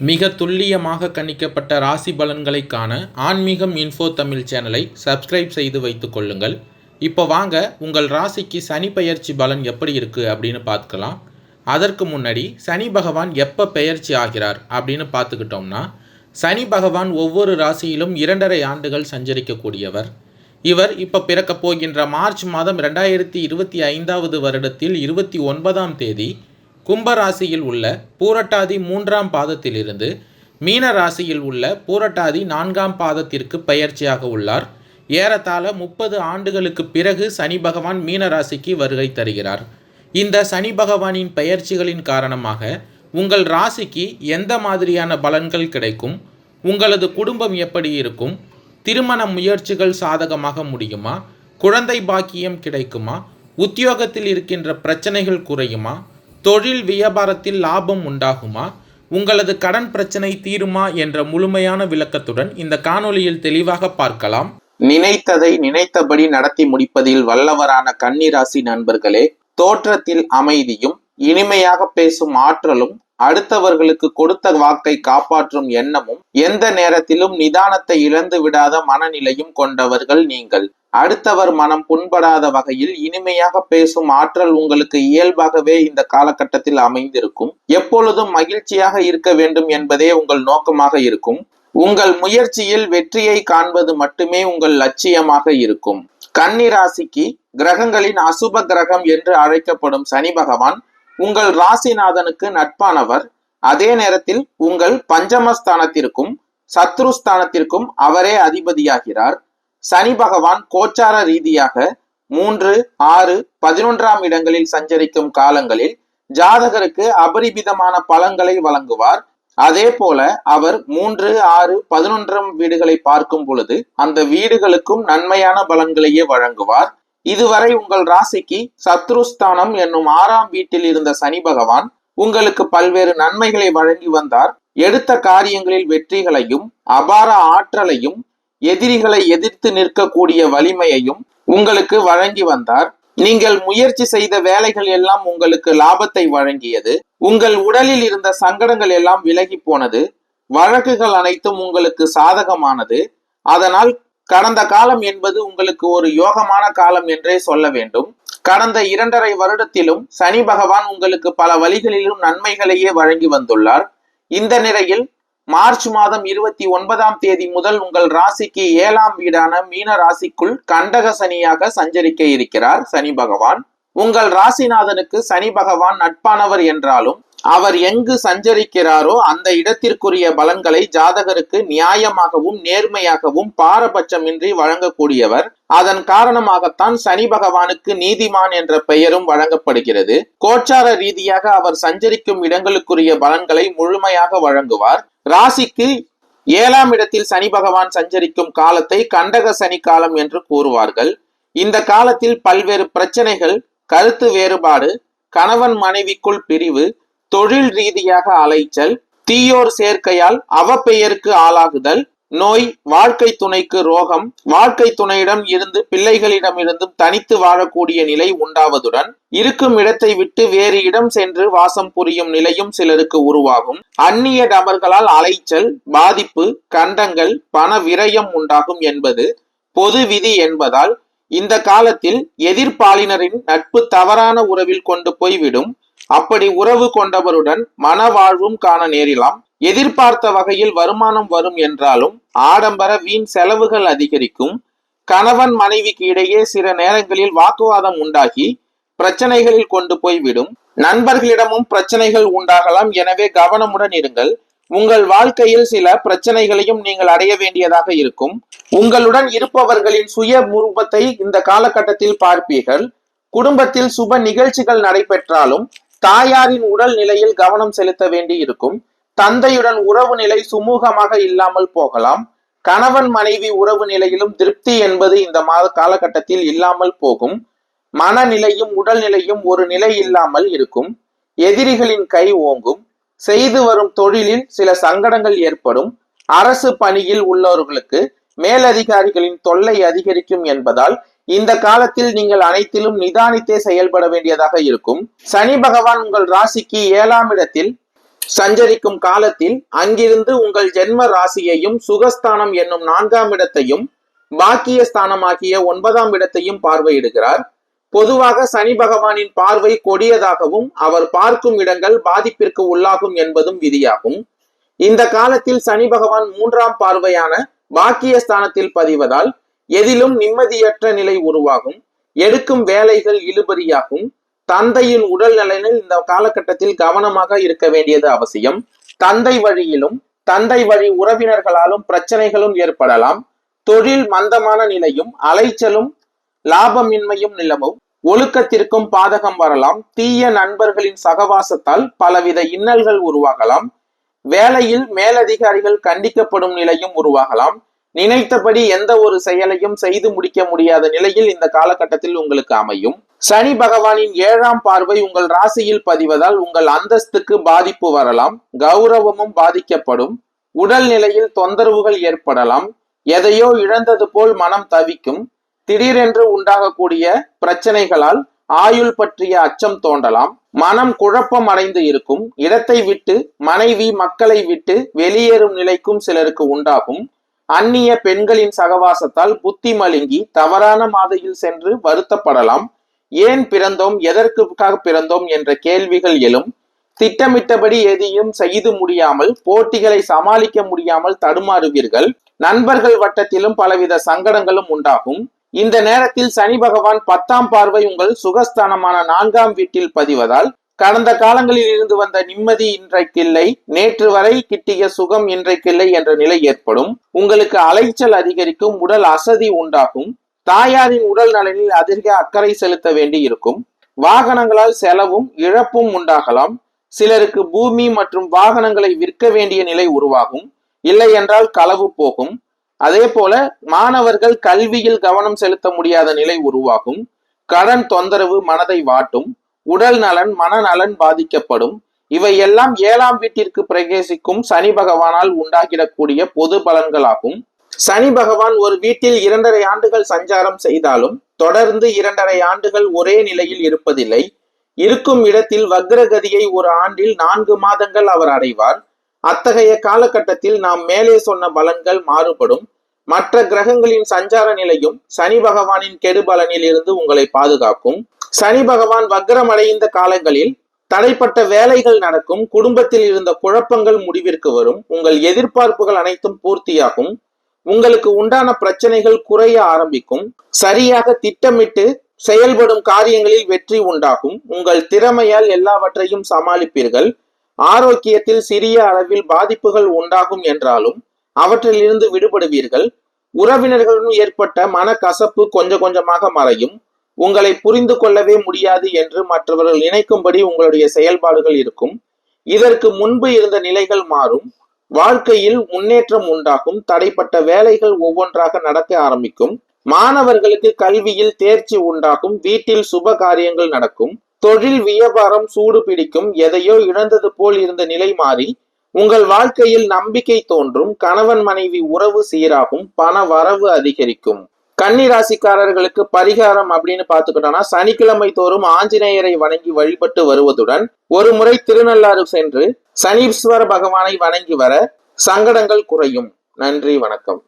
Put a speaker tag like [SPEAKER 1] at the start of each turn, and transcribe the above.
[SPEAKER 1] மிக துல்லியமாக கணிக்கப்பட்ட ராசி பலன்களை காண ஆன்மீகம் இன்ஃபோ தமிழ் சேனலை சப்ஸ்கிரைப் செய்து வைத்துக் கொள்ளுங்கள். இப்போ வாங்க உங்கள் ராசிக்கு சனி பெயர்ச்சி பலன் எப்படி இருக்குது அப்படின்னு பார்த்துக்கலாம். அதற்கு முன்னாடி சனி பகவான் எப்போ பெயர்ச்சி ஆகிறார் அப்படின்னு பார்த்துக்கிட்டோம்னா சனி பகவான் ஒவ்வொரு ராசியிலும் இரண்டரை ஆண்டுகள் சஞ்சரிக்கக்கூடியவர். இவர் இப்போ பிறக்கப் போகின்ற மார்ச் மாதம் ரெண்டாயிரத்தி இருபத்தி ஐந்தாவது வருடத்தில் இருபத்தி ஒன்பதாம் தேதி கும்பராசியில் உள்ள பூரட்டாதி மூன்றாம் பாதத்திலிருந்து மீன ராசியில் உள்ள பூரட்டாதி நான்காம் பாதத்திற்கு பயிற்சியாக உள்ளார். ஏறத்தாழ முப்பது ஆண்டுகளுக்கு பிறகு சனி பகவான் மீன ராசிக்கு வருகை தருகிறார். இந்த சனி பகவானின் பெயர்ச்சிகளின் காரணமாக உங்கள் ராசிக்கு எந்த மாதிரியான பலன்கள் கிடைக்கும்? உங்களது குடும்பம் எப்படி இருக்கும்? திருமண முயற்சிகள் சாதகமாக முடியுமா? குழந்தை பாக்கியம் கிடைக்குமா? உத்தியோகத்தில் இருக்கின்ற பிரச்சனைகள் குறையுமா? தொழில் வியாபாரத்தில் லாபம் உண்டாகுமா? உங்களது கடன் பிரச்சனை தீருமா என்ற முழுமையான விளக்கத்துடன் இந்த காணொலியில் தெளிவாக பார்க்கலாம்.
[SPEAKER 2] நினைத்ததை நினைத்தபடி நடத்தி முடிப்பதில் வல்லவரான கன்னிராசி நண்பர்களே தோற்றத்தில் அமைதியும் இனிமையாக பேசும் ஆற்றலும் அடுத்தவர்களுக்கு கொடுத்த வாக்கை காப்பாற்றும் எண்ணமும் எந்த நேரத்திலும் நிதானத்தை இழந்து விடாத மனநிலையும் கொண்டவர்கள் நீங்கள். அடுத்தவர் மனம் புண்படாத வகையில் இனிமையாக பேசும் ஆற்றல் உங்களுக்கு இயல்பாகவே இந்த காலகட்டத்தில் அமைந்திருக்கும். எப்பொழுதும் மகிழ்ச்சியாக இருக்க வேண்டும் என்பதே உங்கள் நோக்கமாக இருக்கும். உங்கள் முயற்சியில் வெற்றியை காண்பது மட்டுமே உங்கள் லட்சியமாக இருக்கும். கன்னி ராசிக்கு கிரகங்களின் அசுப கிரகம் என்று அழைக்கப்படும் சனி பகவான் உங்கள் ராசிநாதனுக்கு நட்பானவர். அதே நேரத்தில் உங்கள் பஞ்சமஸ்தானத்திற்கும் சத்ருஸ்தானத்திற்கும் அவரே அதிபதியாகிறார். சனி பகவான் கோச்சார ரீதியாக மூன்று ஆறு பதினொன்றாம் இடங்களில் சஞ்சரிக்கும் காலங்களில் ஜாதகருக்கு அபரிமிதமான பலன்களை வழங்குவார். அதே போல அவர் மூன்று ஆறு பதினொன்றாம் வீடுகளை பார்க்கும் பொழுது அந்த வீடுகளுக்கும் நன்மையான பலன்களையே வழங்குவார். இதுவரை உங்கள் ராசிக்கு சத்ருஸ்தானம் என்னும் ஆறாம் வீட்டில் இருந்த சனி பகவான் உங்களுக்கு பல்வேறு நன்மைகளை வழங்கி வந்தார். எடுத்த காரியங்களில் வெற்றிகளையும் அபார ஆற்றலையும் எதிரிகளை எதிர்த்து நிற்கக்கூடிய வலிமையையும் உங்களுக்கு வழங்கி வந்தார். நீங்கள் முயற்சி செய்த வேலைகள் எல்லாம் உங்களுக்கு லாபத்தை வழங்கியது. உங்கள் உடலில் இருந்த சங்கடங்கள் எல்லாம் விலகி போனது. வழக்குகள் அனைத்தும் உங்களுக்கு சாதகமானது. அதனால் கடந்த காலம் என்பது உங்களுக்கு ஒரு யோகமான காலம் என்றே சொல்ல வேண்டும். கடந்த இரண்டரை வருடத்திலும் சனி பகவான் உங்களுக்கு பல வழிகளிலும் நன்மைகளையே வழங்கி வந்துள்ளார். இந்த நிலையில் மார்ச் மாதம் இருபத்தி ஒன்பதாம் தேதி முதல் உங்கள் ராசிக்கு ஏழாம் வீடான மீன ராசிக்குள் கண்டக சனியாக சஞ்சரிக்க இருக்கிறார் சனி பகவான். உங்கள் ராசிநாதனுக்கு சனி பகவான் நட்பானவர் என்றாலும் அவர் எங்கு சஞ்சரிக்கிறாரோ அந்த இடத்திற்குரிய பலன்களை ஜாதகருக்கு நியாயமாகவும் நேர்மையாகவும் பாரபட்சமின்றி வழங்கக்கூடியவர். அதன் காரணமாகத்தான் சனி பகவானுக்கு நீதிமான் என்ற பெயரும் வழங்கப்படுகிறது. கோச்சார ரீதியாக அவர் சஞ்சரிக்கும் இடங்களுக்குரிய பலன்களை முழுமையாக வழங்குவார். ராசிக்கு ஏழாம் இடத்தில் சனி பகவான் சஞ்சரிக்கும் காலத்தை கண்டக சனி காலம் என்று கூறுவார்கள். இந்த காலத்தில் பல்வேறு பிரச்சனைகள் கருத்து வேறுபாடு கணவன் மனைவிக்குள் பிரிவு தொழில் ரீதியாக அலைச்சல் தீயோர் சேர்க்கையால் அவப்பெயருக்கு ஆளாகுதல் நோய் வாழ்க்கை துணைக்கு ரோகம் வாழ்க்கை துணையிடம் இருந்து பிள்ளைகளிடம் இருந்தும் தனித்து வாழக்கூடிய நிலை உண்டாவதுடன் இருக்கும் இடத்தை விட்டு வேறு இடம் சென்று வாசம் புரியும் நிலையும் சிலருக்கு உருவாகும். அந்நிய நபர்களால் அலைச்சல் பாதிப்பு கண்டங்கள் பண விரயம் உண்டாகும் என்பது பொது விதி என்பதால் இந்த காலத்தில் எதிர்ப்பாளினரின் நட்பு தவறான உறவில் கொண்டு போய்விடும். அப்படி உறவு கொண்டவருடன் மனவாழ்வும் காண நேரிலாம். எதிர்பார்த்த வகையில் வருமானம் வரும் என்றாலும் ஆடம்பர வீண் செலவுகள் அதிகரிக்கும். கணவன் மனைவிக்கு இடையே சில நேரங்களில் வாக்குவாதம் உண்டாகி பிரச்சனைகளில் கொண்டு போய்விடும் நண்பர்களிடமும் பிரச்சனைகள் உண்டாகலாம். எனவே கவனமுடன் இருங்கள். உங்கள் வாழ்க்கையில் சில பிரச்சனைகளையும் நீங்கள் அடைய வேண்டியதாக இருக்கும். உங்களுடன் இருப்பவர்களின் சுய முருபத்தை இந்த காலகட்டத்தில் பார்ப்பீர்கள். குடும்பத்தில் சுப நிகழ்ச்சிகள் நடைபெற்றாலும் தாயாரின் உடல் நிலையில் கவனம் செலுத்த வேண்டி இருக்கும். தந்தையுடன் உறவு நிலை சுமூகமாக இல்லாமல் போகலாம். கணவன் மனைவி உறவு நிலையிலும் திருப்தி என்பது இந்த மாத காலகட்டத்தில் இல்லாமல் போகும். மனநிலையும் உடல்நிலையும் ஒரு நிலை இல்லாமல் இருக்கும். எதிரிகளின் கை ஓங்கும். செய்து வரும் தொழிலில் சில சங்கடங்கள் ஏற்படும். அரசு பணியில் உள்ளவர்களுக்கு மேலதிகாரிகளின் தொல்லை அதிகரிக்கும் என்பதால் இந்த காலத்தில் நீங்கள் அனைத்திலும் நிதானித்தே செயல்பட வேண்டியதாக இருக்கும். சனி பகவான் உங்கள் ராசிக்கு ஏழாம் இடத்தில் சஞ்சரிக்கும் காலத்தில் அங்கிருந்து உங்கள் ஜென்ம ராசியையும் சுகஸ்தானம் என்னும் நான்காம் இடத்தையும் பாக்கிய ஸ்தானமாகிய ஒன்பதாம் இடத்தையும் பார்வையிடுகிறார். பொதுவாக சனி பகவானின் பார்வை கொடியதாகவும் அவர் பார்க்கும் இடங்கள் பாதிப்பிற்கு உள்ளாகும் என்பதும் விதியாகும். இந்த காலத்தில் சனி பகவான் மூன்றாம் பார்வையான பாக்கிய ஸ்தானத்தில் பதிவதால் எதிலும் நிம்மதியற்ற நிலை உருவாகும். எடுக்கும் வேலைகள் இழுபறியாகும். தந்தையின் உடல் நலனில் இந்த காலகட்டத்தில் கவனமாக இருக்க வேண்டியது அவசியம். தந்தை வழியிலும் தந்தை வழி உறவினர்களாலும் பிரச்சனைகளும் ஏற்படலாம். தொழில் மந்தமான நிலையும் அலைச்சலும் லாபமின்மையும் நிலவும். ஒழுக்கத்திற்கும் பாதகம் வரலாம். தீய நண்பர்களின் சகவாசத்தால் பலவித இன்னல்கள் உருவாகலாம். வேலையில் மேலதிகாரிகள் கண்டிக்கப்படும் நிலையும் உருவாகலாம். நினைத்தபடி எந்த ஒரு செயலையும் செய்து முடிக்க முடியாத நிலையில் இந்த காலகட்டத்தில் உங்களுக்கு அமையும். சனி பகவானின் ஏழாம் பார்வை உங்கள் ராசியில் பதிவதால் உங்கள் அந்தஸ்துக்கு பாதிப்பு வரலாம். கௌரவமும் பாதிக்கப்படும். உடல் நிலையில் தொந்தரவுகள் ஏற்படலாம். எதையோ இழந்தது போல் மனம் தவிக்கும். திடீரென்று உண்டாகக்கூடிய பிரச்சனைகளால் ஆயுள் பற்றிய அச்சம் தோன்றலாம். மனம் குழப்பம் அடைந்து இருக்கும். இடத்தை விட்டு மனைவி மக்களை விட்டு வெளியேறும் நிலைக்கும் சிலருக்கு உண்டாகும். அந்நிய பெண்களின் சகவாசத்தால் புத்தி மலுங்கி தவறான மாதையில் சென்று வருத்தப்படலாம். ஏன் பிறந்தோம்? எதற்குக்காக பிறந்தோம்? என்ற கேள்விகள் எழும். திட்டமிட்டபடி எதையும் செய்து முடியாமல் போட்டிகளை சமாளிக்க முடியாமல் தடுமாறுவீர்கள். நண்பர்கள் வட்டத்திலும் பலவித சங்கடங்களும் உண்டாகும். இந்த நேரத்தில் சனி பகவான் பத்தாம் பார்வை உங்கள் சுகஸ்தானமான நான்காம் வீட்டில் பதிவதால் கடந்த காலங்களில் இருந்து வந்த நிம்மதி இன்றைக்கில்லை. நேற்று வரை கிட்டிய சுகம் இன்றைக்கில்லை என்ற நிலை ஏற்படும். உங்களுக்கு அலைச்சல் அதிகரிக்கும் உடல் அசதி உண்டாகும். தாயாரின் உடல் நலனில் அதிக அக்கறை செலுத்த வேண்டி இருக்கும் வாகனங்களால் செலவும் இழப்பும் உண்டாகலாம். சிலருக்கு பூமி மற்றும் வாகனங்களை விற்க வேண்டிய நிலை உருவாகும். இல்லை என்றால் களவு போகும். அதே போல மாணவர்கள் கல்வியில் கவனம் செலுத்த முடியாத நிலை உருவாகும். கடன் தொந்தரவு மனதை வாட்டும். உடல் நலன் மனநலன் பாதிக்கப்படும். இவை எல்லாம் ஏழாம் வீட்டிற்கு பிரவேசிக்கும் சனி பகவானால் உண்டாகிடக்கூடிய பொது பலன்களாகும். சனி பகவான் ஒரு வீட்டில் இரண்டரை ஆண்டுகள் சஞ்சாரம் செய்தாலும் தொடர்ந்து இரண்டரை ஆண்டுகள் ஒரே நிலையில் இருப்பதில்லை. இருக்கும் இடத்தில் வக்ரகதியை ஒரு ஆண்டில் நான்கு மாதங்கள் அவர் அடைவார். அத்தகைய காலகட்டத்தில் நாம் மேலே சொன்ன பலன்கள் மாறுபடும். மற்ற கிரகங்களின் சஞ்சார நிலையும் சனி பகவானின் கெடுபலனில் இருந்து உங்களை பாதுகாக்கும். சனி பகவான் வக்ரம் அடைந்த காலங்களில் தடைப்பட்ட வேலைகள் நடக்கும் குடும்பத்தில் இருந்த குழப்பங்கள் முடிவிற்கு வரும் உங்கள் எதிர்பார்ப்புகள் அனைத்தும் பூர்த்தியாகும் உங்களுக்கு உண்டான பிரச்சனைகள் குறைய ஆரம்பிக்கும் சரியாக திட்டமிட்டு செயல்படும் காரியங்களில் வெற்றி உண்டாகும் உங்கள் திறமையால் எல்லாவற்றையும் சமாளிப்பீர்கள் ஆரோக்கியத்தில் சிறிய அளவில் பாதிப்புகள் உண்டாகும் என்றாலும் அவற்றிலிருந்து விடுபடுவீர்கள் உறவினர்களுடன் ஏற்பட்ட மனக்கசப்பு கொஞ்சம் கொஞ்சமாக மறையும் உங்களை புரிந்து கொள்ளவே முடியாது என்று மற்றவர்கள் நினைக்கும்படி உங்களுடைய செயல்பாடுகள் இருக்கும். இதற்கு முன்பு இருந்த நிலைகள் மாறும். வாழ்க்கையில் முன்னேற்றம் உண்டாகும். தடைப்பட்ட வேலைகள் ஒவ்வொன்றாக நடக்க ஆரம்பிக்கும். மாணவர்களுக்கு கல்வியில் தேர்ச்சி உண்டாகும். வீட்டில் சுப காரியங்கள் நடக்கும். தொழில் வியாபாரம் சூடு பிடிக்கும். எதையோ இழந்தது போல் இருந்த நிலை மாறி உங்கள் வாழ்க்கையில் நம்பிக்கை தோன்றும். கணவன் மனைவி உறவு சீராகும். பண வரவு அதிகரிக்கும். கன்னி ராசிக்காரர்களுக்கு பரிகாரம் அப்படின்னு பார்த்துக்கிட்டோம்னா சனிக்கிழமை தோறும் ஆஞ்சநேயரை வணங்கி வழிபட்டு வருவதுடன் ஒரு முறை திருநள்ளாறு சென்று சனீஸ்வர பகவானை வணங்கி வர சங்கடங்கள் குறையும். நன்றி வணக்கம்.